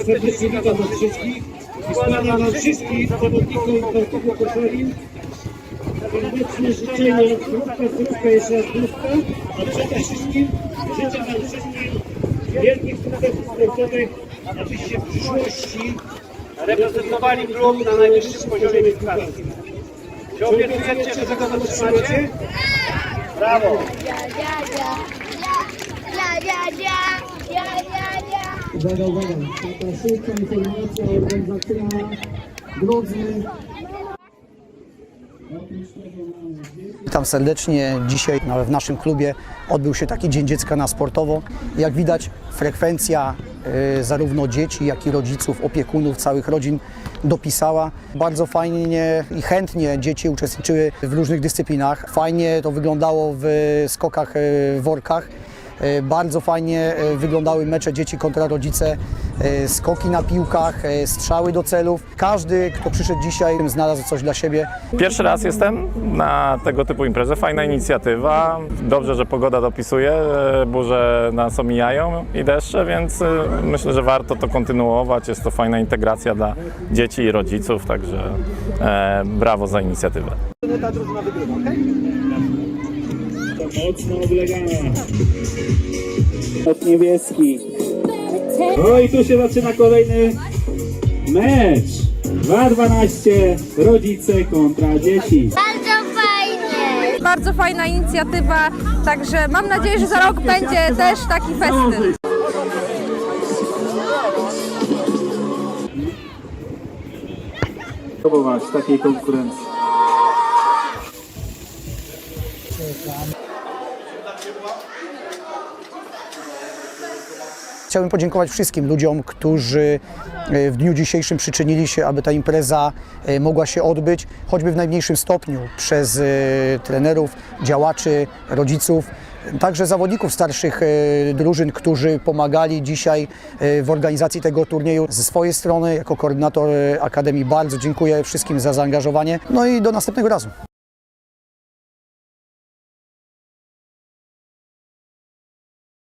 serdecznie witam wszystkich i składam nam wszystkich zawodnikom Partii Koszeli serdeczne życzenie zdrówka, zdrówka, jeszcze raz zdrówka, a przede wszystkim życzę wam wszystkim wielkich sukcesów sportowych, oczywiście w przyszłości reprezentowali klub na najwyższym poziomie piłkarskim. Czy obiecujecie, że tego zatrzymacie? Brawo! Ja, ja, ja, ja, ja, ja. Uwaga, uwaga, taka szybka informacja organizacyjna. Drodzy, Witam serdecznie. Dzisiaj w naszym klubie odbył się taki Dzień Dziecka na sportowo. Jak widać, frekwencja y, zarówno dzieci, jak i rodziców, opiekunów, całych rodzin dopisała. Bardzo fajnie i chętnie dzieci uczestniczyły w różnych dyscyplinach. Fajnie to wyglądało w skokach, y, w workach. E, Bardzo fajnie e, wyglądały mecze dzieci kontra rodzice, e, skoki na piłkach, strzały do celów. Każdy, kto przyszedł dzisiaj, znalazł coś dla siebie. Pierwszy raz jestem na tego typu imprezę. Fajna inicjatywa. Dobrze, że pogoda dopisuje, burze nas omijają i deszcze, więc myślę, że warto to kontynuować. Jest to fajna integracja dla dzieci i rodziców, także e, brawo za inicjatywę. Mocno oblegana. Od niebieski. No i tu się zaczyna kolejny mecz. 2-12 rodzice kontra dzieci. Bardzo fajnie. Bardzo fajna inicjatywa, także mam nadzieję, że za rok będzie też taki festyn. Próbować takiej konkurencji. Chciałbym podziękować wszystkim ludziom, którzy e, w dniu dzisiejszym przyczynili się, aby ta impreza e, mogła się odbyć, choćby w najmniejszym stopniu przez e, trenerów, działaczy, rodziców, także zawodników starszych drużyn, którzy pomagali dzisiaj w organizacji tego turnieju. Ze swojej strony, jako koordynator Akademii, bardzo dziękuję wszystkim za zaangażowanie. No i do następnego razu.